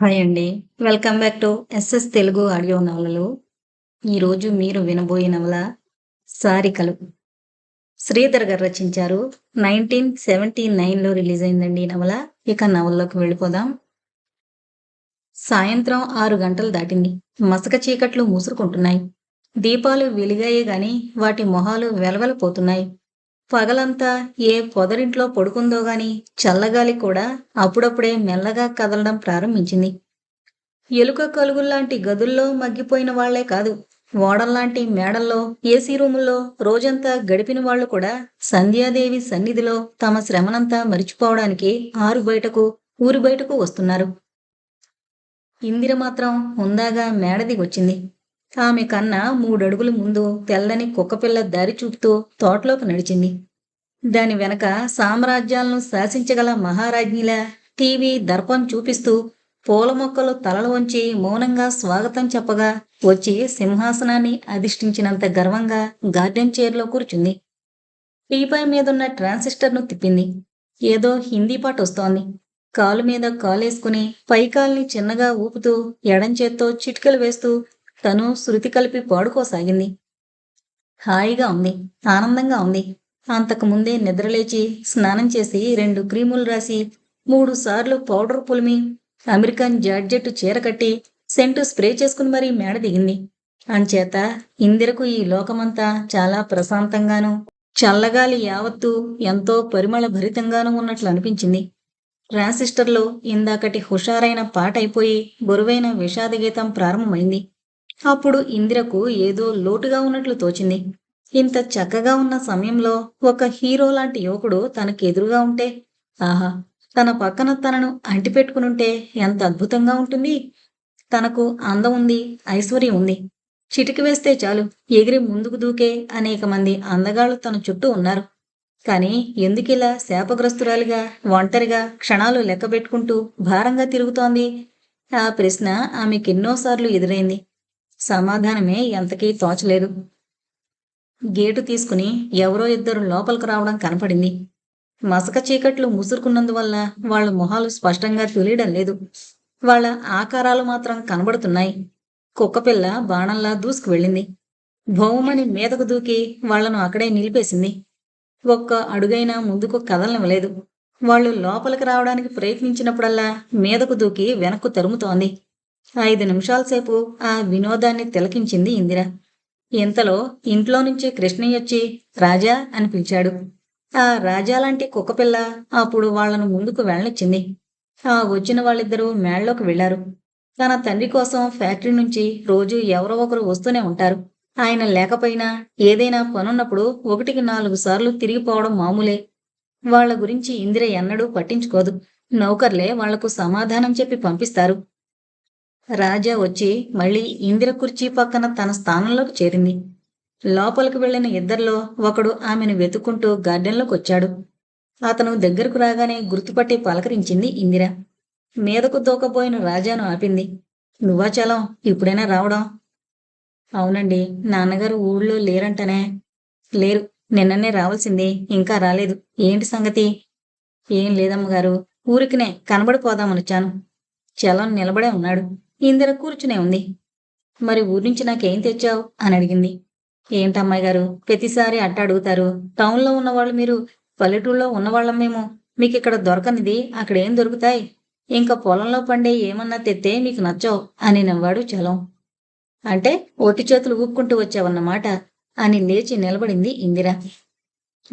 Hi అండి. Welcome back to S S Telugu audio నవలలు ఈరోజు మీరు వినబోయే నవల సారికలు శ్రీధర్ గారు రచించారు. నైన్టీన్ సెవెంటీ నైన్లో రిలీజ్ అయిందండి ఈ నవల. ఇక నవల్లోకి వెళ్ళిపోదాం. సాయంత్రం ఆరు గంటలు దాటింది. మసక చీకట్లు మూసుకుంటున్నాయి. దీపాలు వెలిగాయే గాని వాటి మొహాలు వెలవెలపోతున్నాయి. పగలంతా ఏ పొదరింట్లో పడుకుందో గాని చల్లగాలి కూడా అప్పుడప్పుడే మెల్లగా కదలడం ప్రారంభించింది. ఎలుక కలుగుల్లాంటి గదుల్లో మగ్గిపోయిన వాళ్ళే కాదు ఓడల్లాంటి మేడల్లో ఏసీ రూముల్లో రోజంతా గడిపిన వాళ్ళు కూడా సంధ్యాదేవి సన్నిధిలో తమ శ్రమనంతా మరిచిపోవడానికి ఆరు బయటకు ఊరి బయటకు వస్తున్నారు. ఇందిర మాత్రం హుందాగా మేడది వచ్చింది ఆమె కన్నా మూడడుగుల ముందు తెల్లని కుక్కపిల్ల దారి చూపుతూ తోటలోకి నడిచింది. దాని వెనక సామ్రాజ్యాలను శాసించగల మహారాజ్ఞిలా టీవీ దర్పం చూపిస్తూ పూల మొక్కలు తలలు వంచి మౌనంగా స్వాగతం చెప్పగా వచ్చి సింహాసనాన్ని అధిష్ఠించినంత గర్వంగా గార్డెన్ చైర్లో కూర్చుంది. టీపై మీదున్న ట్రాన్సిస్టర్ను తిప్పింది. ఏదో హిందీ పాట వస్తోంది. కాలు మీద కాలేసుకుని పైకాల్ని చిన్నగా ఊపుతూ ఎడంచేత్తో చిటికలు వేస్తూ తను శృతి కలిపి పాడుకోసాగింది. హాయిగా ఉంది. ఆనందంగా ఉంది. అంతకుముందే నిద్రలేచి స్నానం చేసి రెండు క్రీములు రాసి మూడు సార్లు పౌడర్ పులిమి అమెరికన్ జాడ్జెట్ చీర కట్టి సెంటు స్ప్రే చేసుకుని మరీ మేడ దిగింది. అంచేత ఇందిరకు ఈ లోకమంతా చాలా ప్రశాంతంగానూ చల్లగాలి యావత్తూ ఎంతో పరిమళ భరితంగానూ ఉన్నట్లు అనిపించింది. ట్రాన్సిస్టర్లో ఇందాకటి హుషారైన పాట అయిపోయి బరువైన విషాద గీతం ప్రారంభమైంది. అప్పుడు ఇందిరకు ఏదో లోటుగా ఉన్నట్లు తోచింది. ఇంత చక్కగా ఉన్న సమయంలో ఒక హీరో లాంటి యువకుడు తనకు ఎదురుగా ఉంటే ఆహా తన పక్కన తనను అంటిపెట్టుకునుంటే ఎంత అద్భుతంగా ఉంటుంది. తనకు అందం ఉంది ఐశ్వర్యం ఉంది. చిటికి వేస్తే చాలు ఎగిరి ముందుకు దూకే అనేక మంది అందగాళ్ళు తన చుట్టూ ఉన్నారు. కానీ ఎందుకిలా శాపగ్రస్తురాలిగా ఒంటరిగా క్షణాలు లెక్క పెట్టుకుంటూ భారంగా తిరుగుతోంది? ఆ ప్రశ్న ఆమెకెన్నోసార్లు ఎదురైంది. సమాధానమే ఎంతకీ తోచలేదు. గేటు తీసుకుని ఎవరో ఇద్దరు లోపలికి రావడం కనపడింది. మసక చీకట్లు ముసురుకున్నందువల్ల వాళ్ళ మొహాలు స్పష్టంగా తెలియడం లేదు. వాళ్ళ ఆకారాలు మాత్రం కనబడుతున్నాయి. కుక్కపిల్ల బాణంలా దూసుకు వెళ్ళింది. భౌమని మీదకు దూకి వాళ్ళను అక్కడే నిలిపేసింది. ఒక్క అడుగైనా ముందుకు కదలనివ్వలేదు. వాళ్ళు లోపలికి రావడానికి ప్రయత్నించినప్పుడల్లా మీదకు దూకి వెనక్కు తరుముతోంది. ఐదు నిమిషాల సేపు ఆ వినోదాన్ని తిలకించింది ఇందిర. ఇంతలో ఇంట్లో నుంచి కృష్ణయ్య వచ్చి రాజా అని పిలిచాడు. ఆ రాజా లాంటి కుక్కపిల్ల అప్పుడు వాళ్ళను ముందుకు వెళ్ళనిచ్చింది. ఆ వచ్చిన వాళ్ళిద్దరూ మేళ్ళోకి వెళ్ళారు తన తండ్రి కోసం ఫ్యాక్టరీ నుంచి రోజు ఎవరో ఒకరు వస్తూనే ఉంటారు. ఆయన లేకపోయినా ఏదైనా పనున్నప్పుడు ఒకటికి నాలుగు సార్లు తిరిగిపోవడం మామూలే. వాళ్ళ గురించి ఇందిర ఎన్నడూ పట్టించుకోదు. నౌకర్లే వాళ్ళకు సమాధానం చెప్పి పంపిస్తారు. రాజా వచ్చి మళ్ళీ ఇందిర కుర్చీ పక్కన తన స్థానంలోకి చేరింది. లోపలికి వెళ్ళిన ఇద్దరిలో ఒకడు ఆమెను వెతుక్కుంటూ గార్డెన్లోకి వచ్చాడు. అతను దగ్గరకు రాగానే గుర్తుపట్టి పలకరించింది ఇందిర. మీదకు దూకపోయిన రాజాను ఆపింది. నువ్వా చలం ఇప్పుడైనా రావడం. అవునండి నాన్నగారు ఊళ్ళో లేరంటనే. లేరు నిన్ననే రావాల్సింది ఇంకా రాలేదు. ఏంటి సంగతి? ఏం లేదమ్మగారు ఊరికినే కనబడిపోదామనొచ్చాను చలం నిలబడే ఉన్నాడు. ఇందిర కూర్చునే ఉంది. మరి ఊరి నుంచి నాకేం తెచ్చావు? అని అడిగింది. ఏంటమ్మాయి గారు ప్రతిసారి అట్ట అడుగుతారు. టౌన్లో ఉన్నవాళ్ళు మీరు పల్లెటూళ్ళలో ఉన్నవాళ్ళం మేము. మీకు ఇక్కడ దొరకనిది అక్కడ ఏం దొరుకుతాయి? ఇంకా పొలంలో పండే ఏమన్నా తెత్తే మీకు నచ్చవు అని నవ్వాడు చలం. అంటే ఒట్టి చేతులు ఊక్కుంటూ వచ్చావన్నమాట అని లేచి నిలబడింది ఇందిర.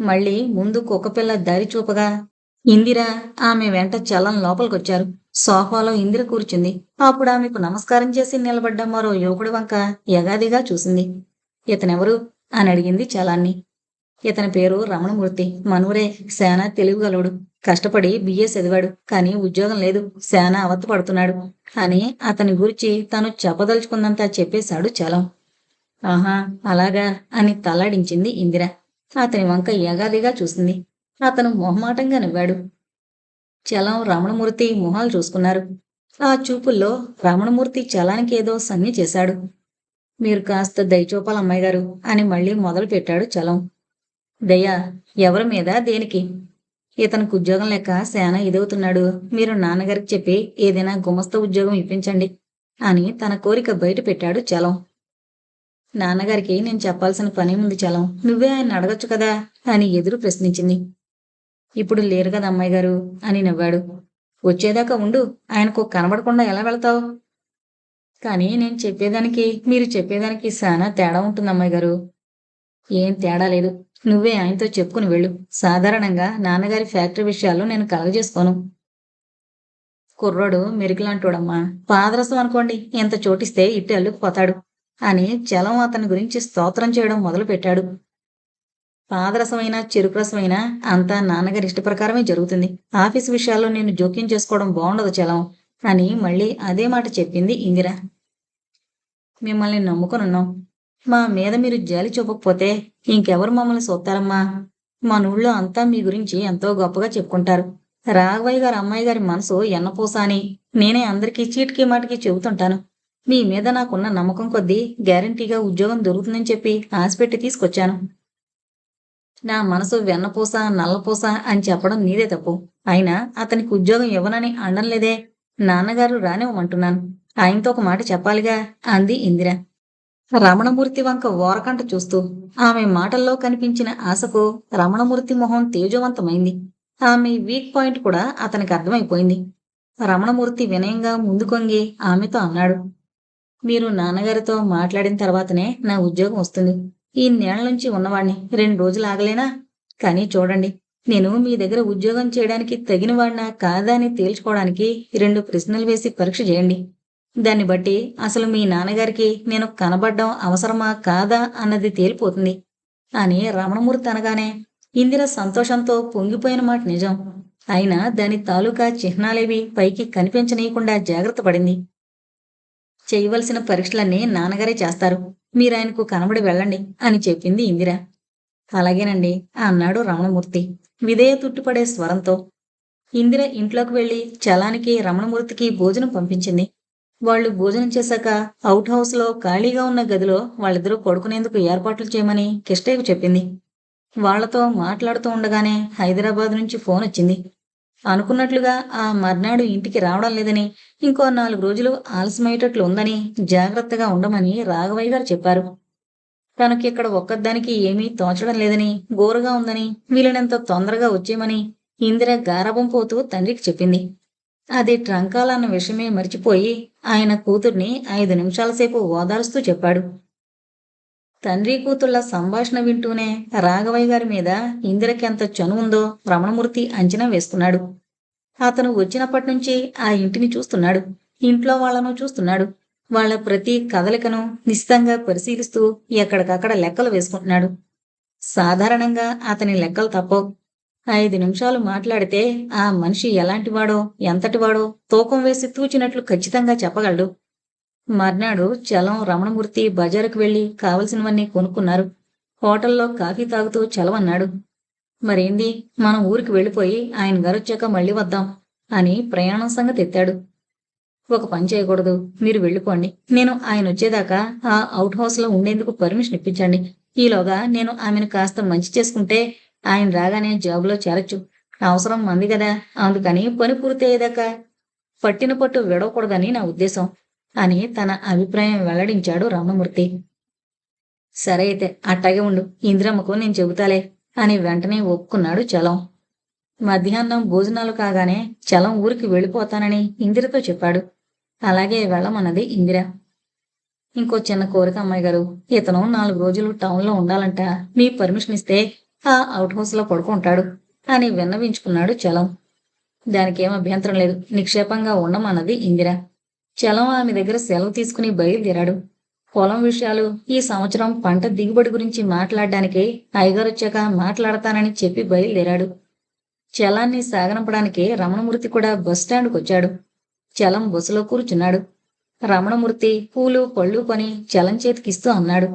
మళ్ళీ ముందు కుక్కపిల్ల దారి చూపగా ఇందిర ఆమె వెంట చలం లోపలికొచ్చారు. సోఫాలో ఇందిర కూర్చుంది. అప్పుడు ఆమెకు నమస్కారం చేసి నిలబడ్డ మరో యువకుడి వంక యగాదిగా చూసింది. ఇతనెవరు? అని అడిగింది చలాన్ని. ఇతని పేరు రమణమూర్తి. మనూరే శానా తెలివిగలడు కష్టపడి బిఏ చదివాడు. కానీ ఉద్యోగం లేదు. శానా అవత్త పడుతున్నాడు. అని అతని గురించి తను చెప్పదలుచుకుందంతా చెప్పేశాడు చలం. ఆహా అలాగా అని తలాడించింది ఇందిర. అతని వంక యగాదిగా చూసింది. అతను మొహమాటంగా నవ్వాడు. చలం రమణమూర్తి మొహాలు చూసుకున్నారు. ఆ చూపుల్లో రమణమూర్తి చలానికి ఏదో సన్ని చేశాడు. మీరు కాస్త దయచూపాలి అమ్మాయి గారు అని మళ్ళీ మొదలు పెట్టాడు చలం. దయ ఎవరి మీద? దేనికి? ఇతనికి ఉద్యోగం లెక్క శానా ఇదవుతున్నాడు మీరు నాన్నగారికి చెప్పి ఏదైనా గుమస్త ఉద్యోగం ఇప్పించండి అని తన కోరిక బయట పెట్టాడు చలం. నాన్నగారికి నేను చెప్పాల్సిన పని ఉంది చలం? నువ్వే ఆయన అడగచ్చు కదా అని ఎదురు ప్రశ్నించింది. ఇప్పుడు లేరు కదా అమ్మాయి గారు అని నవ్వాడు. వచ్చేదాకా ఉండు ఆయనకు కనబడకుండా ఎలా వెళ్తావు? కానీ నేను చెప్పేదానికి మీరు చెప్పేదానికి చాలా తేడా ఉంటుంది అమ్మాయి గారు. ఏం తేడా లేదు. నువ్వే ఆయనతో చెప్పుకుని వెళ్ళు. సాధారణంగా నాన్నగారి ఫ్యాక్టరీ విషయాలు నేను కలగజేసుకోను. కుర్రోడు మెరుకులాంటోడమ్మా పాదరసం అనుకోండి ఎంత చోటిస్తే ఇట్టు అల్లుకుపోతాడు అని చలం అతని గురించి స్తోత్రం చేయడం మొదలుపెట్టాడు. పాదరసమైన చెరుకు రసమైన అంతా నాన్నగారి ఇష్ట ప్రకారమే జరుగుతుంది. ఆఫీస్ విషయాల్లో నేను జోక్యం చేసుకోవడం బాగుండదు చలం. అని మళ్ళీ అదే మాట చెప్పింది ఇందిర. మిమ్మల్ని నమ్ముకొనున్నాం. మా మీద మీరు జాలి చూపకపోతే ఇంకెవరు మమ్మల్ని చూస్తారమ్మా మన ఊళ్ళో అంతా మీ గురించి ఎంతో గొప్పగా చెప్పుకుంటారు. రాఘవయ్య గారి అమ్మాయి గారి మనసు ఎన్నపూస అని నేనే అందరికీ చీటికి మాటికి చెబుతుంటాను. మీ మీద నాకున్న నమ్మకం కొద్దీ గ్యారంటీగా ఉద్యోగం దొరుకుతుందని చెప్పి ఆశపెట్టి తీసుకొచ్చాను. నా మనసు వెన్నపూస నల్లపూస అని చెప్పడం నీదే తప్పు. అయినా అతనికి ఉద్యోగం ఇవ్వనని అనడం లేదే నాన్నగారు రానివ్వమంటున్నాను. ఆయనతో ఒక మాట చెప్పాలిగా అంది ఇందిర. రమణమూర్తి వంక ఓరకంట చూస్తూ ఆమె మాటల్లో కనిపించిన ఆశకు రమణమూర్తి మొహం తేజవంతమైంది. ఆమె వీక్ పాయింట్ కూడా అతనికి అర్థమైపోయింది. రమణమూర్తి వినయంగా ముందుకొంగి ఆమెతో అన్నాడు. మీరు నాన్నగారితో మాట్లాడిన తర్వాతనే నా ఉద్యోగం వస్తుంది. ఈ నేల నుంచి ఉన్నవాణ్ణి రెండు రోజులు ఆగలేనా? కానీ చూడండి నేను మీ దగ్గర ఉద్యోగం చేయడానికి తగిన వాడినా కాదా అని తేల్చుకోవడానికి రెండు ప్రశ్నలు వేసి పరీక్ష చేయండి. దాన్ని బట్టి అసలు మీ నాన్నగారికి నేను కనబడ్డం అవసరమా కాదా అన్నది తేలిపోతుంది. అని రమణమూర్తి అనగానే ఇందిర సంతోషంతో పొంగిపోయిన మాట నిజం. అయినా దాని తాలూకా చిహ్నాలేవి పైకి కనిపించనీయకుండా జాగ్రత్త పడింది. చేయవలసిన పరీక్షలన్నీ నాన్నగారే చేస్తారు. మీరు ఆయనకు కనబడి వెళ్ళండి అని చెప్పింది ఇందిర. అలాగేనండి అన్నాడు రమణమూర్తి. విధేయ తుట్టుపడే స్వరంతో. ఇందిర ఇంట్లోకి వెళ్ళి చలానికి రమణమూర్తికి భోజనం పంపించింది. వాళ్ళు భోజనం చేశాక అవుట్ హౌస్లో ఖాళీగా ఉన్న గదిలో వాళ్ళిద్దరూ పడుకునేందుకు ఏర్పాట్లు చేయమని కిష్టయ్యకు చెప్పింది. వాళ్ళతో మాట్లాడుతూ ఉండగానే హైదరాబాద్ నుంచి ఫోన్ వచ్చింది. అనుకున్నట్లుగా ఆ మర్నాడు ఇంటికి రావడం లేదని ఇంకో నాలుగు రోజులు ఆలస్యమయ్యేటట్లు ఉందని జాగ్రత్తగా ఉండమని రాఘవయ్య గారు చెప్పారు. తనకి ఇక్కడ ఒక్కదానికి ఏమీ తోచడం లేదని గోరుగా ఉందని వీలైనంత తొందరగా వచ్చేయమని ఇందిర గారభం పోతూ తండ్రికి చెప్పింది. అది ట్రంకాలన్న విషయమే మర్చిపోయి ఆయన కూతుర్ని ఐదు నిమిషాల సేపు ఓదారుస్తూ చెప్పాడు. తండ్రి కూతుళ్ళ సంభాషణ వింటూనే రాఘవయ్య గారి మీద ఇందిరకి ఎంత చనువుందో రమణమూర్తి అంచనా వేస్తున్నాడు అతను వచ్చినప్పటి నుంచి ఆ ఇంటిని చూస్తున్నాడు. ఇంట్లో వాళ్ళను చూస్తున్నాడు. వాళ్ళ ప్రతి కదలికను నిశితంగా పరిశీలిస్తూ ఎక్కడికక్కడ లెక్కలు వేసుకుంటున్నాడు. సాధారణంగా అతని లెక్కలు తప్పవు. ఐదు నిమిషాలు మాట్లాడితే ఆ మనిషి ఎలాంటివాడో ఎంతటివాడో తూకం వేసి తూచినట్లు ఖచ్చితంగా చెప్పగలడు. మర్నాడు చలం రమణమూర్తి బజారుకు వెళ్ళి కావలసినవన్నీ కొనుక్కున్నారు. హోటల్లో కాఫీ తాగుతూ చలవన్నాడు. మరేంది? మనం ఊరికి వెళ్ళిపోయి ఆయన గారొచ్చాక మళ్ళీ వద్దాం అని ప్రయాణం సంగతి ఎత్తాడు. ఒక పని చేయకూడదు మీరు వెళ్ళిపోండి. నేను ఆయన వచ్చేదాకా ఆ అవుట్ హౌస్లో ఉండేందుకు పర్మిషన్ ఇప్పించండి. ఈలోగా నేను ఆమెను కాస్త మంచి చేసుకుంటే ఆయన రాగానే జాబులో చేరొచ్చు. అవసరం మంది కదా అందుకని పని పూర్తయ్యేదాకా పట్టిన పట్టు విడవకూడదని నా ఉద్దేశం. అని తన అభిప్రాయం వెల్లడించాడు రామమూర్తి. సరే అయితే అట్టాగే ఉండు. ఇందిరమ్మకు నేను చెబుతాలే అని వెంటనే ఒప్పుకున్నాడు చలం. మధ్యాహ్నం భోజనాలు కాగానే చలం ఊరికి వెళ్ళిపోతానని ఇందిరతో చెప్పాడు. అలాగే వెళ్ళమన్నది ఇందిర. ఇంకో చిన్న కోరిక అమ్మాయి గారు ఇతను నాలుగు రోజులు టౌన్లో ఉండాలంట. మీ పర్మిషన్ ఇస్తే ఆ అవుట్ హౌస్లో పడుకుంటాడు అని విన్నవించుకున్నాడు చలం. దానికేం అభ్యంతరం లేదు. నిక్షేపంగా ఉండమన్నది ఇందిర. చలం ఆమె దగ్గర సెలవు తీసుకుని బయలుదేరాడు. పొలం విషయాలు ఈ సంవత్సరం పంట దిగుబడి గురించి మాట్లాడడానికే అయ్యగారు వచ్చాక మాట్లాడతానని చెప్పి బయలుదేరాడు. చలాన్ని సాగనంపడానికి రమణమూర్తి కూడా బస్ స్టాండ్కు వచ్చాడు. చలం బస్సులో కూర్చున్నాడు. రమణమూర్తి పూలు పళ్ళు కొని చలం చేతికిస్తూ అన్నాడు.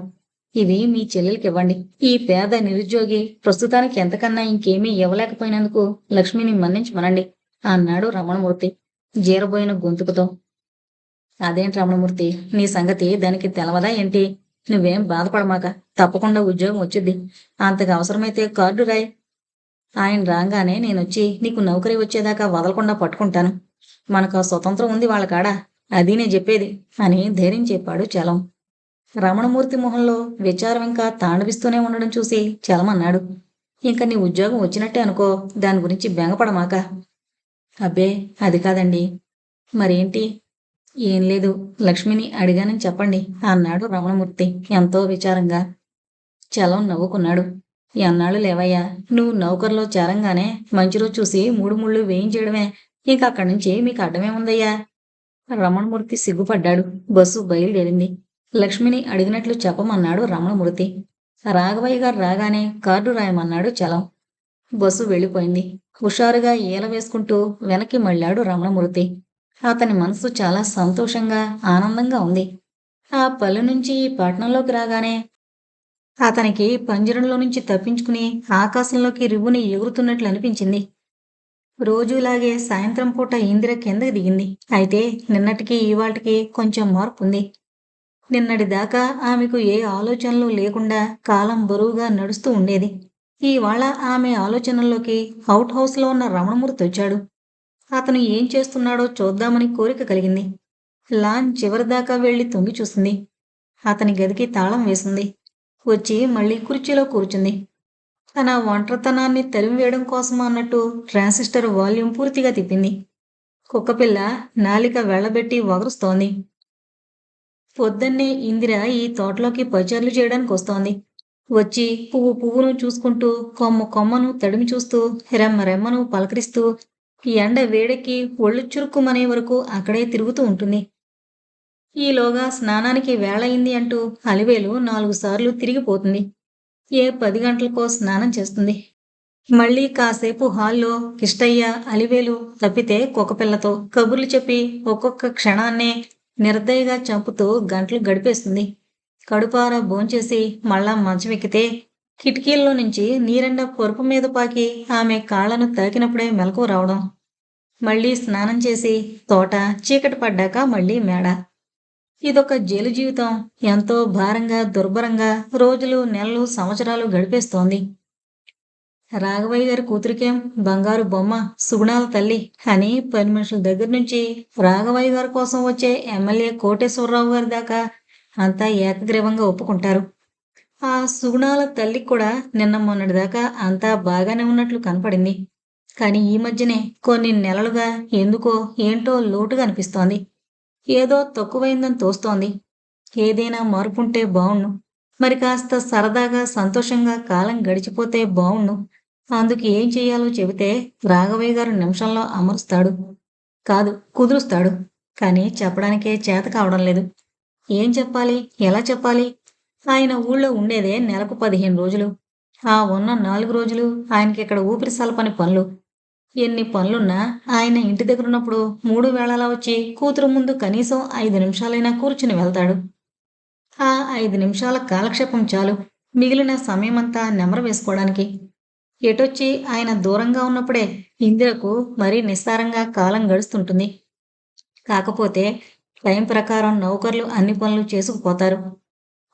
ఇవి మీ చెల్లెలకి ఇవ్వండి ఈ పేద నిరుద్యోగి ప్రస్తుతానికి ఎంతకన్నా ఇంకేమీ ఇవ్వలేకపోయినందుకు లక్ష్మిని మన్నించమనండి అన్నాడు రమణమూర్తి జీరబోయిన గొంతుకుతో. అదేంటి రమణమూర్తి? నీ సంగతి దానికి తెలవదా ఏంటి? నువ్వేం బాధపడమాక. తప్పకుండా ఉద్యోగం వచ్చింది అంతకు అవసరమైతే కార్డు రాయ్. ఆయన రాగానే నేనొచ్చి నీకు నౌకరీ వచ్చేదాకా వదలకుండా పట్టుకుంటాను. మనకు స్వతంత్రం ఉంది వాళ్ళ కాడ అది నేను చెప్పేది అని ధైర్యం చెప్పాడు చలం. రమణమూర్తి మొహంలో విచారం ఇంకా తాండవిస్తూనే ఉండడం చూసి చలం అన్నాడు. ఇంకా నీ ఉద్యోగం వచ్చినట్టే అనుకో. దాని గురించి బెంగపడమాక. అబ్బే అది కాదండి. మరేంటి? ఏం లేదు. లక్ష్మిని అడిగానని చెప్పండి అన్నాడు రమణమూర్తి. ఎంతో విచారంగా. చలం నవ్వుకున్నాడు. ఎన్నాళ్ళు లేవయ్యా? నువ్వు నౌకర్లో చేరంగానే మంచి రోజు చూసి మూడు ముళ్ళు వేయించేయడమే. ఇంకా అక్కడి నుంచి మీకు అడ్డమే ఉందయ్యా? రమణమూర్తి సిగ్గుపడ్డాడు. బస్సు బయలుదేరింది. లక్ష్మిని అడిగినట్లు చెప్పమన్నాడు రమణమూర్తి. రాఘవయ్య గారు రాగానే కార్డు రాయమన్నాడు చలం. బస్సు వెళ్ళిపోయింది. హుషారుగా ఈల వేసుకుంటూ వెనక్కి మళ్ళాడు రమణమూర్తి. అతని మనసు చాలా సంతోషంగా ఆనందంగా ఉంది. ఆ పల్లె నుంచి ఈ పట్టణంలోకి రాగానే అతనికి పంజరంలో నుంచి తప్పించుకుని ఆకాశంలోకి రివ్వుని ఎగురుతున్నట్లు అనిపించింది. రోజులాగే సాయంత్రం పూట ఇందిర కిందకి దిగింది. అయితే నిన్నటికి ఇవాటికి కొంచెం మార్పు ఉంది నిన్నటి దాకా ఆమెకు ఏ ఆలోచనలు లేకుండా కాలం బరువుగా నడుస్తూ ఉండేది. ఇవాళ ఆమె ఆలోచనల్లోకి అవుట్ హౌస్లో ఉన్న రమణమూర్తి వచ్చాడు. అతను ఏం చేస్తున్నాడో చూద్దామని కోరిక కలిగింది. లాన్ చివరిదాకా వెళ్ళి తొంగి చూసింది. అతని గదికి తాళం వేసింది. వచ్చి మళ్ళీ కుర్చీలో కూర్చుంది. తన ఒంటరితనాన్ని తరిమివేయడం కోసం అన్నట్టు ట్రాన్సిస్టర్ వాల్యూమ్ పూర్తిగా తిప్పింది. కుక్కపిల్ల నాలిక వెళ్ళబెట్టి వగరుస్తోంది. పొద్దున్నే ఇందిర ఈ తోటలోకి పచార్లు చేయడానికి వస్తోంది. వచ్చి పువ్వు పువ్వును చూసుకుంటూ కొమ్మ కొమ్మను తడిమి చూస్తూ రెమ్మ రెమ్మను పలకరిస్తూ ఈ ఎండ వేడెక్కి ఒళ్ళు చురుక్కుమనే వరకు అక్కడే తిరుగుతూ ఉంటుంది. ఈలోగా స్నానానికి వేళయింది అంటూ అలివేలు నాలుగు సార్లు తిరిగిపోతుంది. ఏ పది గంటలకో స్నానం చేస్తుంది. మళ్ళీ కాసేపు హాల్లో కిష్టయ్య అలివేలు తప్పితే కుక్కపిల్లతో కబుర్లు చెప్పి ఒక్కొక్క క్షణాన్నే నిర్దయగా చంపుతూ గంటలు గడిపేస్తుంది. కడుపార భోంచేసి మళ్ళా మంచం ఎక్కితే కిటికీల్లో నుంచి నీరెండ పొరుపు మీద పాకి ఆమె కాళ్ళను తాకినప్పుడే మెలకు రావడం. మళ్ళీ స్నానం చేసి తోట చీకటి పడ్డాక మళ్ళీ మేడ. ఇదొక జైలు జీవితం. ఎంతో భారంగా దుర్భరంగా రోజులు నెలలు సంవత్సరాలు గడిపేస్తోంది. రాఘవయ్య గారి కూతురికేం బంగారు బొమ్మ సుగుణాల తల్లి అని పని మనుషుల దగ్గర నుంచి రాఘవయ్య గారి కోసం వచ్చే ఎమ్మెల్యే కోటేశ్వరరావు గారి దాకా అంతా ఏకగ్రీవంగా ఒప్పుకుంటారు. ఆ సుగుణాల తల్లికి కూడా నిన్న మొన్నటి దాకా అంతా బాగానే ఉన్నట్లు కనపడింది. కానీ ఈ మధ్యనే కొన్ని నెలలుగా ఎందుకో ఏంటో లోటుగా అనిపిస్తోంది. ఏదో తక్కువైందని తోస్తోంది. ఏదైనా మార్పుంటే బావుణ్ణు మరి కాస్త సరదాగా సంతోషంగా కాలం గడిచిపోతే బావుణ్ణు అందుకు ఏం చెయ్యాలో చెబితే రాఘవయ్య గారు నిమిషంలో అమరుస్తాడు. కాదు కుదురుస్తాడు. కానీ చెప్పడానికే చేత కావడం లేదు. ఏం చెప్పాలి? ఎలా చెప్పాలి? ఆయన ఊళ్ళో ఉండేదే నెలకు పదిహేను రోజులు. ఆ ఉన్న నాలుగు రోజులు ఆయనకి ఇక్కడ ఊపిరి సలపని పనులు. ఎన్ని పనులున్నా ఆయన ఇంటి దగ్గర ఉన్నప్పుడు మూడు వేళలా వచ్చి కూతురు ముందు కనీసం ఐదు నిమిషాలైనా కూర్చుని వెళ్తాడు. ఆ ఐదు నిమిషాల కాలక్షేపం చాలు మిగిలిన సమయమంతా నెమర వేసుకోవడానికి. ఎటొచ్చి ఆయన దూరంగా ఉన్నప్పుడే ఇందిరకు మరీ నిస్సారంగా కాలం గడుస్తుంటుంది. కాకపోతే టైం ప్రకారం నౌకర్లు అన్ని పనులు చేసుకుపోతారు.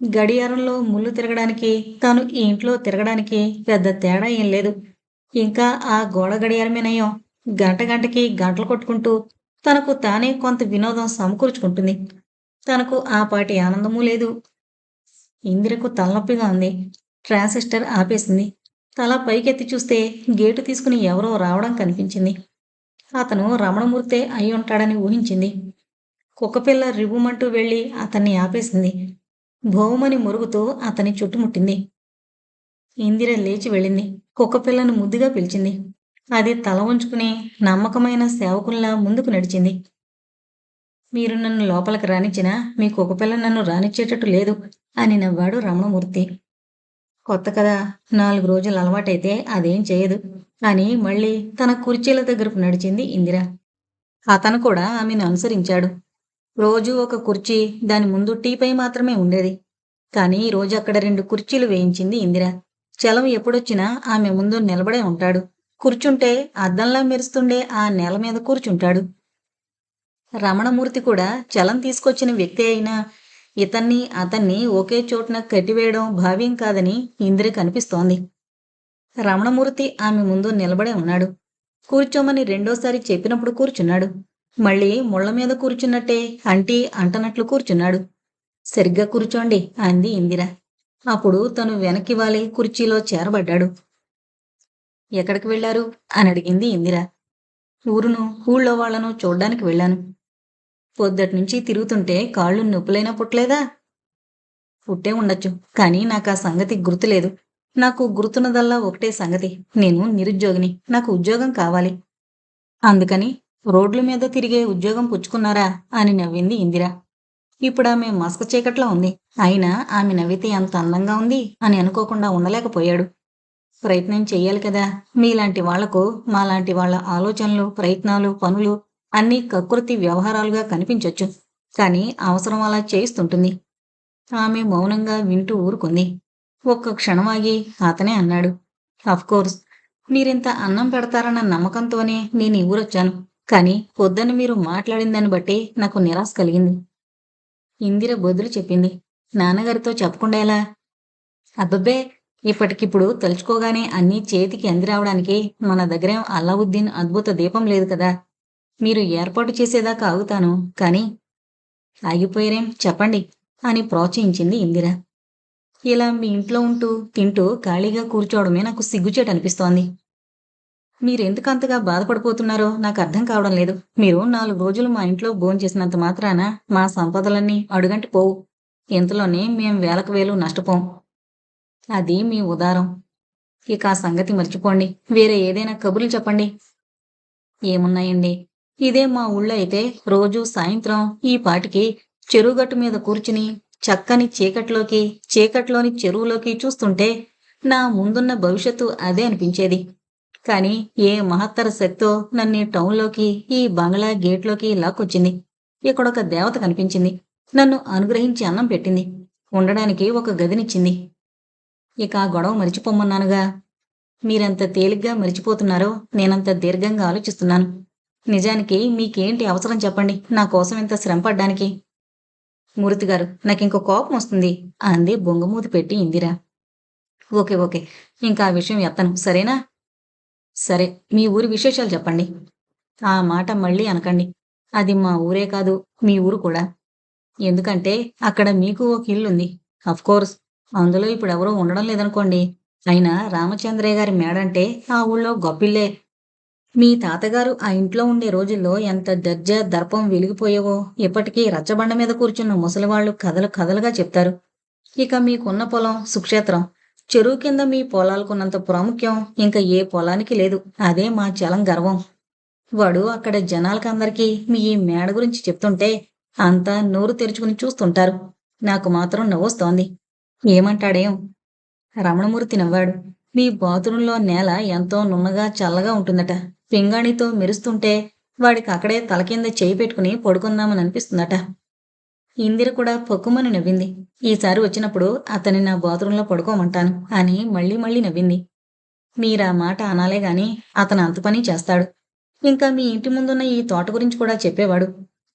గడియారంలో ముళ్ళు తిరగడానికి తాను ఈ ఇంట్లో తిరగడానికి పెద్ద తేడా ఏం లేదు. ఇంకా ఆ గోడ గడియారమేనయం గంట గంటకి గంటలు కొట్టుకుంటూ తనకు తానే కొంత వినోదం సమకూర్చుకుంటుంది. తనకు ఆ పాటి ఆనందమూ లేదు. ఇందిరకు తలనొప్పిగా ఉంది. ట్రాన్సిస్టర్ ఆపేసింది. తల పైకెత్తి చూస్తే గేటు తీసుకుని ఎవరో రావడం కనిపించింది. అతను రమణమూర్తే అయి ఉంటాడని ఊహించింది. కుక్కపిల్ల రివ్వుమంటూ వెళ్ళి అతన్ని ఆపేసింది. భౌమని మురుగుతో అతని చుట్టుముట్టింది ఇందిర లేచి వెళ్ళింది. కుక్కపిల్లను ముద్దుగా పిలిచింది. అది తల ఉంచుకుని నమ్మకమైన సేవకుల్లా ముందుకు నడిచింది. మీరు నన్ను లోపలికి రానిచ్చినా మీ కుక్కపిల్ల నన్ను రానిచ్చేటట్టు లేదు అని నవ్వాడు రమణమూర్తి. కొత్త కదా నాలుగు రోజులు అలవాటైతే అదేం చేయదు అని మళ్ళీ తన కుర్చీల దగ్గరకు నడిచింది ఇందిర. అతను కూడా ఆమెను అనుసరించాడు. రోజు ఒక కుర్చీ దాని ముందు టీపై మాత్రమే ఉండేది. కానీ రోజు అక్కడ రెండు కుర్చీలు వేయించింది ఇందిర. చలం ఎప్పుడొచ్చినా ఆమె ముందు నిలబడే ఉంటాడు. కూర్చుంటే అద్దంలా మెరుస్తుండే ఆ నేల మీద కూర్చుంటాడు. రమణమూర్తి కూడా చలం తీసుకొచ్చిన వ్యక్తి అయినా ఇతన్ని అతన్ని ఒకే చోటున కట్టివేయడం భావ్యం కాదని ఇందిరకు అనిపిస్తోంది రమణమూర్తి ఆమె ముందు నిలబడే ఉన్నాడు. కూర్చోమని రెండోసారి చెప్పినప్పుడు కూర్చున్నాడు. మళ్ళీ ముళ్ళ మీద కూర్చున్నట్టే అంటీ అంటనట్లు కూర్చున్నాడు. సరిగ్గా కూర్చోండి అంది ఇందిర. అప్పుడు తను వెనక్కి వాలి కుర్చీలో చేరబడ్డాడు. ఎక్కడికి వెళ్ళారు అని అడిగింది ఇందిర. ఊరును ఊళ్ళో వాళ్ళను చూడ్డానికి వెళ్ళాను. పొద్దటి నుంచి తిరుగుతుంటే కాళ్ళు నొప్పులైనా పుట్టలేదా? పుట్టే ఉండొచ్చు కానీ నాకు ఆ సంగతి గుర్తులేదు. నాకు గుర్తున్నదల్లా ఒకటే సంగతి. నేను నిరుద్యోగిని నాకు ఉద్యోగం కావాలి. అందుకని రోడ్ల మీద తిరిగే ఉద్యోగం పుచ్చుకున్నారా అని నవ్వింది ఇందిర. ఇప్పుడు ఆమె మస్క చీకట్లో ఉంది. అయినా ఆమె నవ్వితే ఎంత అందంగా ఉంది అని అనుకోకుండా ఉండలేకపోయాడు. ప్రయత్నం చెయ్యాలి కదా. మీలాంటి వాళ్ళకు మాలాంటి వాళ్ళ ఆలోచనలు ప్రయత్నాలు పనులు అన్నీ కకృతి వ్యవహారాలుగా కనిపించొచ్చు. కానీ అవసరం అలా చేయిస్తుంటుంది. ఆమె మౌనంగా వింటూ ఊరుకుంది. ఒక్క క్షణం ఆగి అతనే అన్నాడు. అఫ్కోర్స్ మీరింత అన్నం పెడతారన్న నమ్మకంతోనే నేను ఈ ఊరొచ్చాను. కానీ పొద్దున్న మీరు మాట్లాడిన దాన్ని బట్టి నాకు నిరాశ కలిగింది. ఇందిర బదులు చెప్పింది. నాన్నగారితో చెప్పకుండా ఎలా? అబ్బబ్బే ఇప్పటికిప్పుడు తలుచుకోగానే అన్నీ చేతికి అందిరావడానికి మన దగ్గరేం అల్లావుద్దీన్ అద్భుత దీపం లేదు కదా. మీరు ఏర్పాటు చేసేదాకా ఆగుతాను కానీ ఆగిపోయారేం చెప్పండి అని ప్రోత్సహించింది ఇందిర. ఇలా మీ ఇంట్లో ఉంటూ తింటూ ఖాళీగా కూర్చోవడమే నాకు సిగ్గుచేటనిపిస్తోంది మీరెందుకంతగా బాధపడిపోతున్నారో నాకు అర్థం కావడం లేదు. మీరు నాలుగు రోజులు మా ఇంట్లో భోంచేసినంత మాత్రాన మా సంపదలన్నీ అడుగంటి పోవు. ఇంతలోనే మేం వేలకు వేలు నష్టపోం. అది మీ ఉదారం. ఇక ఆ సంగతి మర్చిపోండి. వేరే ఏదైనా కబుర్లు చెప్పండి. ఏమున్నాయండి? ఇదే మా ఊళ్ళో అయితే రోజు సాయంత్రం ఈ పాటికి చెరువుగట్టు మీద కూర్చుని చక్కని చీకట్లోకి చీకట్లోని చెరువులోకి చూస్తుంటే నా ముందున్న భవిష్యత్తు అదే అనిపించేది. కానీ ఏ మహత్తర శక్తో నన్ను టౌన్లోకి ఈ బంగ్లా గేట్లోకి లాక్కొచ్చింది. ఇక్కడొక దేవత కనిపించింది. నన్ను అనుగ్రహించి అన్నం పెట్టింది. ఉండడానికి ఒక గదినిచ్చింది. ఇక ఆ గొడవ మరిచిపోమన్నానుగా. మీరంత తేలిగ్గా మరిచిపోతున్నారో నేనంత దీర్ఘంగా ఆలోచిస్తున్నాను. నిజానికి మీకేంటి అవసరం చెప్పండి. నా కోసం ఇంత శ్రమ పడ్డానికి. మూర్తి గారు నాకింకో కోపం వస్తుంది. అంది బొంగమూతి పెట్టి ఇందిరా. Okay okay. ఇంకా ఆ విషయం ఎత్తను. సరేనా? సరే మీ ఊరి విశేషాలు చెప్పండి. ఆ మాట మళ్ళీ అనకండి. అది మా ఊరే కాదు మీ ఊరు కూడా. ఎందుకంటే అక్కడ మీకు ఒక ఇల్లుంది కోర్స్ అందులో ఇప్పుడు ఎవరూ ఉండడం లేదనుకోండి. అయినా రామచంద్రయ్య గారి మేడంటే ఆ ఊళ్ళో గొప్పిల్లే. మీ తాతగారు ఆ ఇంట్లో ఉండే రోజుల్లో ఎంత దర్జా దర్పం వెలిగిపోయేవో ఇప్పటికీ రచ్చబండ మీద కూర్చున్న ముసలివాళ్ళు కథలు కథలుగా చెప్తారు. ఇక మీకున్న పొలం సుక్షేత్రం. చెరువు కింద మీ పొలాలకున్నంత ప్రాముఖ్యం ఇంకా ఏ పొలానికి లేదు. అదే మా చలం గర్వం. వాడు అక్కడ జనాలకందరికీ మీ ఈ మేడ గురించి చెప్తుంటే అంతా నోరు తెరుచుకుని చూస్తుంటారు. నాకు మాత్రం నవ్వొస్తోంది. ఏమంటాడేం? రమణమూర్తి నవ్వాడు. మీ బాత్రూంలో నేల ఎంతో నున్నగా చల్లగా ఉంటుందట. పింగాణితో మెరుస్తుంటే వాడికి అక్కడే తల కింద చేయి పెట్టుకుని పడుకుందామని అనిపిస్తుందట. ఇందిర కూడా పొక్కుమని నవ్వింది. ఈసారి వచ్చినప్పుడు అతని నా బాత్రూంలో పడుకోమంటాను అని మళ్ళీ మళ్ళీ నవ్వింది. మీరా మాట అనాలే గాని అతను అంత పని చేస్తాడు. ఇంకా మీ ఇంటి ముందున్న ఈ తోట గురించి కూడా చెప్పేవాడు.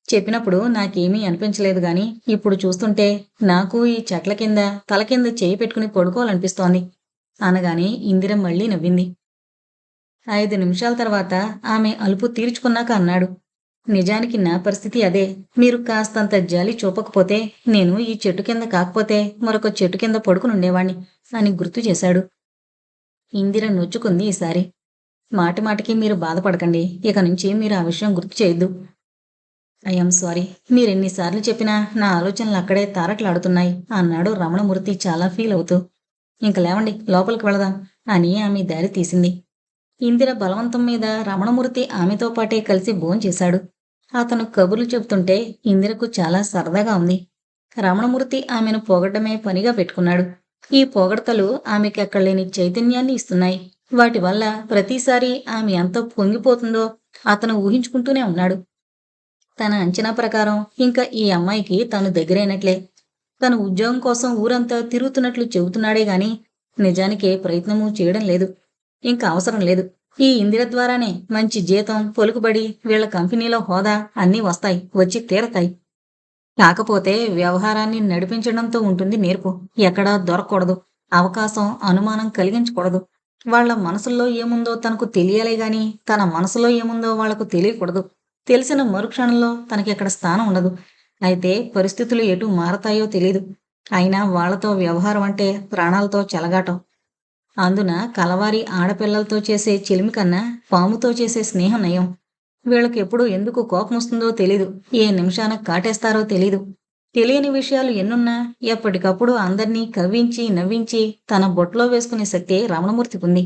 చెప్పినప్పుడు నాకేమీ అనిపించలేదు గాని ఇప్పుడు చూస్తుంటే నాకు ఈ చెట్ల కింద తల కింద చేయి పెట్టుకుని పడుకోవాలనిపిస్తోంది అనగానే ఇందిర మళ్ళీ నవ్వింది. ఐదు నిమిషాల తర్వాత ఆమె అలుపు తీర్చుకున్నాక అన్నాడు. నిజానికి నా పరిస్థితి అదే. మీరు కాస్తంత జాలి చూపకపోతే నేను ఈ చెట్టు కింద కాకపోతే మరొక చెట్టు కింద పడుకునుండేవాణ్ణి అని గుర్తు చేశాడు. ఇందిర నొచ్చుకుంది ఈసారి. మాటి మాటికి మీరు బాధపడకండి. ఇక నుంచి మీరు ఆ విషయం గుర్తు చేయొద్దు. I'm sorry. మీరెన్నిసార్లు చెప్పినా నా ఆలోచనలు అక్కడే తారట్లాడుతున్నాయి అన్నాడు రమణమూర్తి చాలా ఫీల్ అవుతూ. ఇంక లేవండి లోపలికి వెళదాం అని ఆమె దారి తీసింది. ఇందిర బలవంతం మీద రమణమూర్తి ఆమెతో పాటే కలిసి భోంచేశాడు. అతను కబుర్లు చెబుతుంటే ఇందిరకు చాలా సరదాగా ఉంది. రమణమూర్తి ఆమెను పొగడమే పనిగా పెట్టుకున్నాడు. ఈ పొగడతలు ఆమెకి అక్కడలేని చైతన్యాన్ని ఇస్తున్నాయి. వాటి వల్ల ప్రతిసారి ఆమె ఎంత పొంగిపోతుందో అతను ఊహించుకుంటూనే ఉన్నాడు. తన అంచనా ప్రకారం ఇంకా ఈ అమ్మాయికి తను దగ్గరైనట్లే. తను ఉద్యోగం కోసం ఊరంతా తిరుగుతున్నట్లు చెబుతున్నాడే గాని నిజానికి ప్రయత్నము చేయడం లేదు. ఇంకా అవసరం లేదు. ఈ ఇందిర ద్వారానే మంచి జీతం పొలుకుబడి వీళ్ళ కంపెనీలో హోదా అన్నీ వస్తాయి వచ్చి తీరతాయి. కాకపోతే వ్యవహారాన్ని నడిపించడంతో ఉంటుంది నేర్పు. ఎక్కడా దొరకకూడదు. అవకాశం అనుమానం కలిగించకూడదు. వాళ్ళ మనసుల్లో ఏముందో తనకు తెలియాలి గాని తన మనసులో ఏముందో వాళ్ళకు తెలియకూడదు. తెలిసిన మరుక్షణంలో తనకి అక్కడ స్థానం ఉండదు. అయితే పరిస్థితులు ఎటు మారతాయో తెలియదు అయినా వాళ్ళతో వ్యవహారం అంటే ప్రాణాలతో చెలగాటం. అందున కలవారి ఆడపిల్లలతో చేసే చిలిమి కన్నా పాముతో చేసే స్నేహం నయం. వీళ్ళకి ఎప్పుడు ఎందుకు కోపం వస్తుందో తెలీదు. ఏ నిమిషాన కాటేస్తారో తెలీదు. తెలియని విషయాలు ఎన్నున్నా ఎప్పటికప్పుడు అందర్నీ కవ్వించి నవ్వించి తన బొట్లో వేసుకునే శక్తి రమణమూర్తికి ఉంది.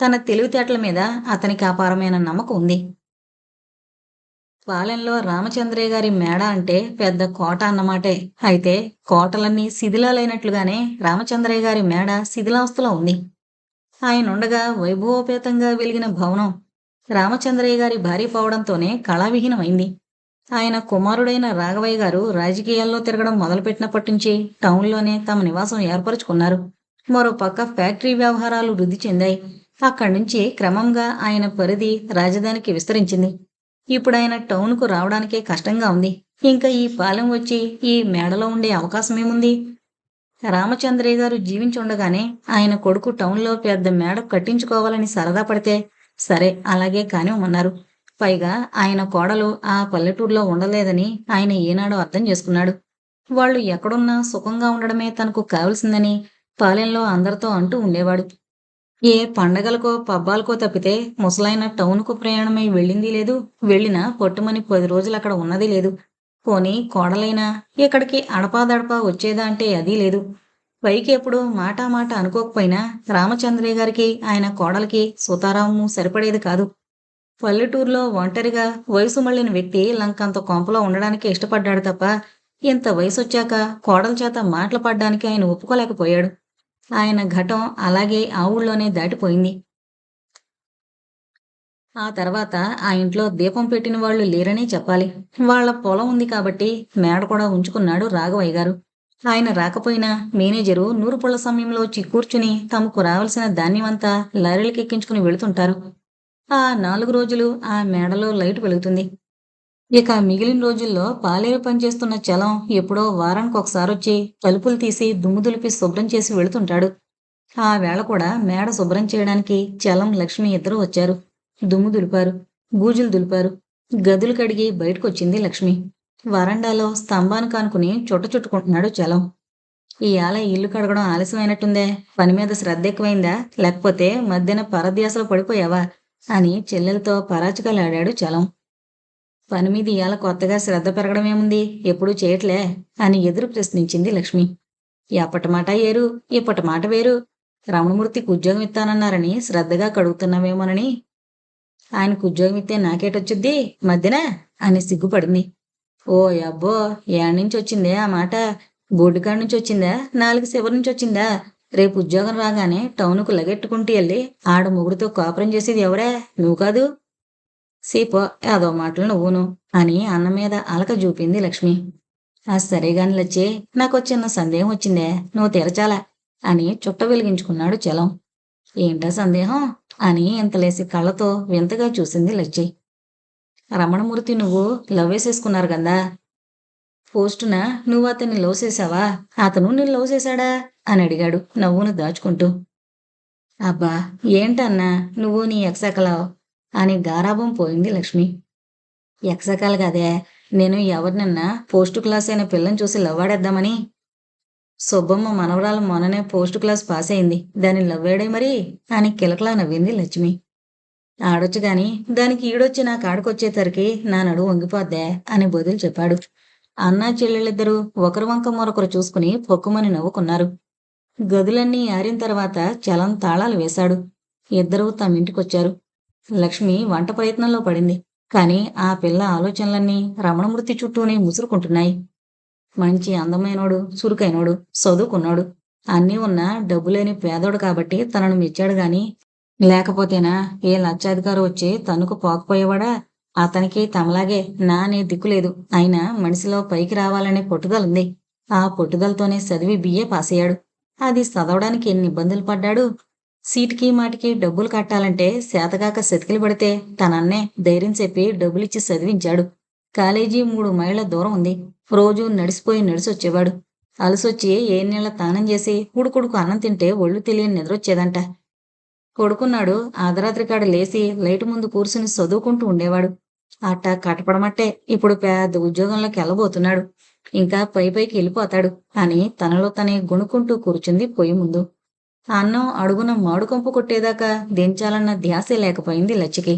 తన తెలివితేటల మీద అతనికి అపారమైన నమ్మకం ఉంది. పాలెంలో రామచంద్రయ్య గారి మేడ అంటే పెద్ద కోట అన్నమాటే. అయితే కోటలన్నీ శిథిలాలైనట్లుగానే రామచంద్రయ్య గారి మేడ శిథిలావస్థలో ఉంది. ఆయనుండగా వైభవోపేతంగా వెలిగిన భవనం రామచంద్రయ్య గారి భార్య పోవడంతోనే కళావిహీనమైంది. ఆయన కుమారుడైన రాఘవయ్య గారు రాజకీయాల్లో తిరగడం మొదలుపెట్టినప్పటి నుంచి టౌన్లోనే తమ నివాసం ఏర్పరచుకున్నారు. మరో పక్క ఫ్యాక్టరీ వ్యవహారాలు వృద్ధి చెందాయి. అక్కడి నుంచి క్రమంగా ఆయన పరిధి రాజధానికి విస్తరించింది. ఇప్పుడు ఆయన టౌన్కు రావడానికే కష్టంగా ఉంది. ఇంకా ఈ పాలెం వచ్చి ఈ మేడలో ఉండే అవకాశమేముంది? రామచంద్రయ్య గారు జీవించుండగానే ఆయన కొడుకు టౌన్లో పెద్ద మేడ కట్టించుకోవాలని సరదా పడితే సరే అలాగే కానీ ఉన్నారు పైగా ఆయన కోడలు ఆ పల్లెటూరులో ఉండలేదని ఆయన ఏనాడో అర్థం చేసుకున్నాడు. వాళ్ళు ఎక్కడున్నా సుఖంగా ఉండడమే తనకు కావలసిందని పాలెంలో అందరితో అంటూ ఉండేవాడు. ఏ పండగలకో పబ్బాలకో తప్పితే ముసలాయన టౌన్కు ప్రయాణమై వెళ్ళింది లేదు వెళ్ళినా పొట్టుమని పది రోజులు అక్కడ ఉన్నది లేదు. పోనీ కోడలైనా ఇక్కడికి అడపాదడపా వచ్చేదా అంటే అదీ లేదు. పైకి ఎప్పుడు మాట మాట అనుకోకపోయినా రామచంద్రయ్య గారికి ఆయన కోడలికి సుతారాము సరిపడేది కాదు. పల్లెటూరులో ఒంటరిగా వయసు మళ్ళిన వ్యక్తి లంకంత కొంపలో ఉండడానికి ఇష్టపడ్డాడు తప్ప ఇంత వయసు వచ్చాక కోడల చేత మాటలు పడ్డానికి ఆయన ఒప్పుకోలేకపోయాడు. ఆయన ఘటం అలాగే ఆ ఊళ్ళోనే దాటిపోయింది. ఆ తర్వాత ఆ ఇంట్లో దీపం పెట్టిన వాళ్ళు లేరనే చెప్పాలి. వాళ్ళ పొలం ఉంది కాబట్టి మేడ కూడా ఉంచుకున్నాడు రాఘవయ్య గారు. ఆయన రాకపోయినా మేనేజరు నూరుపుళ్ళ సమయంలో వచ్చి కూర్చుని తమకు రావాల్సిన ధాన్యమంతా లారీలకు ఎక్కించుకుని వెళుతుంటారు. ఆ నాలుగు రోజులు ఆ మేడలో లైట్ వెలుగుతుంది. ఇక మిగిలిన రోజుల్లో పాలేరు పనిచేస్తున్న చలం ఎప్పుడో వారానికి ఒకసారి వచ్చి తలుపులు తీసి దుమ్ము దులిపి శుభ్రం చేసి వెళుతుంటాడు. ఆ వేళ కూడా మేడ శుభ్రం చేయడానికి చలం లక్ష్మి ఇద్దరు వచ్చారు. దుమ్ము దులిపారు గూజులు దులిపారు గదులు కడిగి బయటకొచ్చింది లక్ష్మి. వరండాలో స్తంభాన్ని కానుకుని చుట్ట చుట్టుకుంటున్నాడు చలం. ఇవాళ ఇల్లు కడగడం ఆలస్యమైనట్టుందే పని మీద శ్రద్ధ ఎక్కువైందా లేకపోతే మధ్యన పరధ్యాసలో పడిపోయావా అని చెల్లెలతో పరాచకాలాడాడు చలం. పని మీద ఇవాళ కొత్తగా శ్రద్ధ పెరగడమేముంది ఎప్పుడూ చేయట్లే అని ఎదురు ప్రశ్నించింది లక్ష్మి. ఎప్పటి మాట ఏరు ఇప్పటి మాట వేరు రమణమూర్తికి ఉద్యోగం ఇస్తానన్నారని శ్రద్ధగా కడుగుతున్నావేమోనని ఆయనకు ఉద్యోగం ఇస్తే నాకేటొచ్చుద్ది? మధ్యన? అని సిగ్గుపడింది. ఓ అబ్బో ఏడ నుంచి వచ్చిందే ఆ మాట? బోర్డుకాడ నుంచి వచ్చిందా? నాలుగు శివరి నుంచి వచ్చిందా? రేపు ఉద్యోగం రాగానే టౌన్కు లగెట్టుకుంటూ వెళ్ళి ఆడ మొగుడితో కాపురం చేసేది ఎవరే నువ్వు కాదు? సీపో ఏదో మాటలు నువ్వును అని అన్న మీద అలక చూపింది లక్ష్మి. ఆ సరేగాని లచ్చే నాకు చిన్న సందేహం వచ్చిందే. నువ్వు తెరచాలా? అని చుట్ట వెలిగించుకున్నాడు చలం. ఏంటా సందేహం? అని ఇంతలేసి కళ్ళతో వింతగా చూసింది లచ్చి రమణమూర్తి నువ్వు లవ్ వేసేసుకున్నారు కదా పోస్టున నువ్వు అతన్ని లవ్ చేసావా అతను నేను లవ్ చేశాడా అని అడిగాడు నవ్వును దాచుకుంటూ. అబ్బా ఏంటన్నా నువ్వు నీ ఎక్సకలావు అని గారాభం పోయింది లక్ష్మి. ఎక్సకాలు కదే నేను ఎవరినన్నా పోస్ట్ క్లాస్ అయిన పిల్లని చూసి లవ్వాడేద్దామని సుబ్బమ్మ మనవరాలు మొన్ననే పోస్ట్ క్లాస్ పాస్ అయింది. దాన్ని లవ్వాడే మరి? అని కిలకలా నవ్వింది లక్ష్మి. ఆడొచ్చు గాని దానికి ఈడొచ్చి నా కాడకొచ్చేసరికి నా నడువు వంగిపోద్దే అని బదులు చెప్పాడు. అన్నా చెల్లెళ్ళిద్దరూ ఒకరు వంక మరొకరు చూసుకుని పొక్కుమని నవ్వుకున్నారు. గదులన్నీ ఆరిన తర్వాత చలం తాళాలు వేశాడు. ఇద్దరూ తమ ఇంటికొచ్చారు. లక్ష్మి వంట ప్రయత్నంలో పడింది. కాని ఆ పిల్ల ఆలోచనలన్నీ రమణమూర్తి చుట్టూనే ముసురుకుంటున్నాయి. మంచి అందమైనోడు చురుకైనోడు చదువుకున్నాడు. అన్నీ ఉన్నా డబ్బులేని పేదోడు కాబట్టి తనను మెచ్చాడు గాని లేకపోతేనా ఏ లచ్చాధికారు వచ్చి తనుకు పోకపోయేవాడా? అతనికి తమలాగే నా అనే దిక్కులేదు. అయినా మనిషిలో పైకి రావాలనే పట్టుదలుంది. ఆ పట్టుదలతోనే చదివి బిఏ పాస్ అయ్యాడు అది చదవడానికి ఎన్ని ఇబ్బందులు పడ్డాడు? సీట్కి మాటికి డబ్బులు కట్టాలంటే శాతగాక సెతికిలు పడితే తనన్నే ధైర్యం చెప్పి డబ్బులిచ్చి చదివించాడు. కాలేజీ మూడు మైళ్ళ దూరం ఉంది. రోజు నడిసిపోయి నడిసొచ్చేవాడు. అలసొచ్చి ఏ నీళ్ళ తానం చేసి ఉడుకుడుకు అన్నం తింటే ఒళ్ళు తెలియని నిద్రొచ్చేదంట. కొడుకున్నాడు అర్ధరాత్రి కాడ లేచి లైట్ ముందు కూర్చుని చదువుకుంటూ ఉండేవాడు. అట్ట కటపడమట్టే ఇప్పుడు పెద్ద ఉద్యోగంలోకి వెళ్ళబోతున్నాడు ఇంకా పై పైకి వెళ్ళిపోతాడు అని తనలో తనే గుణుకుంటూ కూర్చుంది పొయ్యి ముందు. అన్నం అడుగున మాడుకంపు కొట్టేదాకా దించాలన్న ధ్యాసే లేకపోయింది లచ్చికి.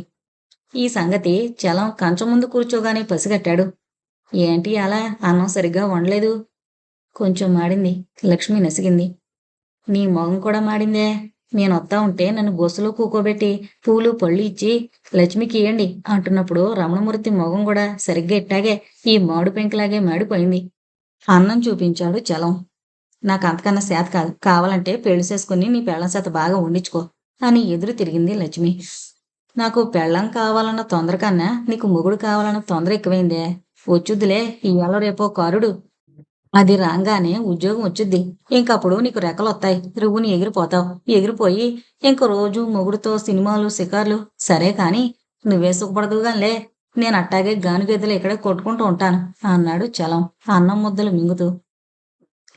ఈ సంగతి చలం కంచం ముందు కూర్చోగానే పసిగట్టాడు. ఏంటి అలా అన్నం సరిగ్గా వండలేదు? కొంచెం మాడింది. లక్ష్మి నసిగింది. నీ మొగం కూడా మాడిందే. నేను వస్తా ఉంటే నన్ను బొస్సులో కూకోబెట్టి పూలు పళ్ళు ఇచ్చి లక్ష్మికి ఇయ్యండి అంటున్నప్పుడు రమణమూర్తి మొగం కూడా సరిగ్గా ఇట్టాగే ఈ మాడు పెంకులాగే మాడిపోయింది. అన్నం చూపించాడు చలం. నాకు అంతకన్నా సేత కాదు. కావాలంటే పెళ్ళి చేసుకుని నీ పెళ్ళం చేత బాగా వండించుకో అని ఎదురు తిరిగింది లక్ష్మి. నాకు పెళ్ళం కావాలన్న తొందర కన్నా నీకు మొగుడు కావాలన్న తొందర ఎక్కువైందే. వచ్చుద్దిలే ఇవాళ రేపో కారుడు. అది రాగానే ఉద్యోగం వచ్చుద్ది. ఇంకప్పుడు నీకు రెక్కలు వస్తాయి రువ్వుని ఎగిరిపోతావు. ఎగిరిపోయి ఇంక రోజు మొగుడుతో సినిమాలు షికార్లు సరే కాని నువ్వే సుఖపడదుగానిలే. నేను అట్టాగే గానుగెద్దలు ఇక్కడే కొట్టుకుంటూ ఉంటాను అన్నాడు చలం. అన్నం ముద్దలు మింగుతూ.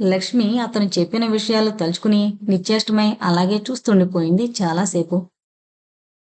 లక్ష్మి అతను చెప్పిన విషయాలు తలుచుకుని నిశ్చేష్టమై అలాగే చూస్తుండిపోయింది చాలాసేపు.